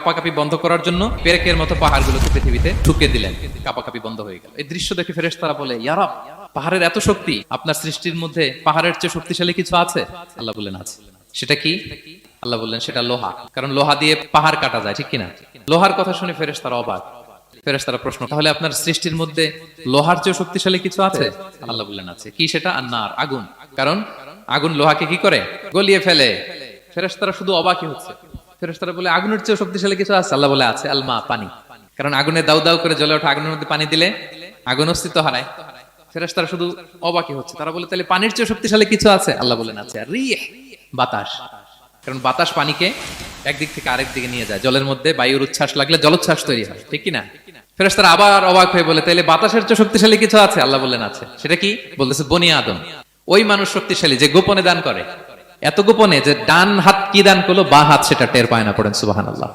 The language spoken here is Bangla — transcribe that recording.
কাপাকাপি বন্ধ করার জন্য পেরেকের মতো পাহাড়গুলোকে পৃথিবীতে দিলেন। কাপাকাপি বন্ধ হয়ে গেল। এই দৃশ্য দেখে ফেরেশতারা বলে ইয়ারা পাহাড়ের এত শক্তি, আপনার সৃষ্টির মধ্যে পাহাড়ের চেয়ে শক্তিশালী কিছু আছে? আল্লাহ বললেন, আছে। সেটা কি? আল্লাহ বললেন, সেটা লোহা, কারণ লোহা দিয়ে পাহাড় কাটা যায়, ঠিক কিনা? লোহার কথা শুনে ফেরেশতারা অবাক। ফেরেশতারা প্রশ্ন, তাহলে আপনার সৃষ্টির মধ্যে লোহার চেয়ে শক্তিশালী কিছু আছে? আল্লাহ বললেন, আছে। কি সেটা? আন্নার, আগুন। কারণ? আগুন লোহাকে কি করে? গলিয়ে ফেলে। ফেরেশতারা শুধু অবাকই হচ্ছে। ফেরেশতারা বলে, আগুনের চেয়ে শক্তিশালী কিছু আছে? আল্লাহ বলে, আছে, আলমা, পানি। কারণ আগুনে দাউ দাউ করে জ্বলে ওঠা, আগুনের মধ্যে পানি দিলে আগুন অস্তিত্ব হারায়। ফেরেশতারা শুধু অবাকই হচ্ছে। তারা বলে, তাহলে পানির চেয়ে শক্তিশালী কিছু আছে? আল্লাহ বলেন, আছে। রিহ, বাতাস। কারণ বাতাস পানিকে একদিক থেকে আরেক দিকে নিয়ে যায়। জলের মধ্যে বায়ুর উচ্ছ্বাস লাগলে জলোচ্ছ্বাস তৈরি হয়, ঠিক কি না ফেরেশতারা আবার অবাক হয়ে বলে, তাহলে বাতাসের চেয়ে শক্তিশালী কিছু আছে? আল্লাহ বললেন, আছে। সেটা কি? বলতেছে, বনি আদম। ওই মানুষ শক্তিশালী যে গোপনে দান করে। এত গোপনে যে ডান হাত কি দান করল, বা হাত সেটা টের পায় না পড়েন সুবাহান আল্লাহ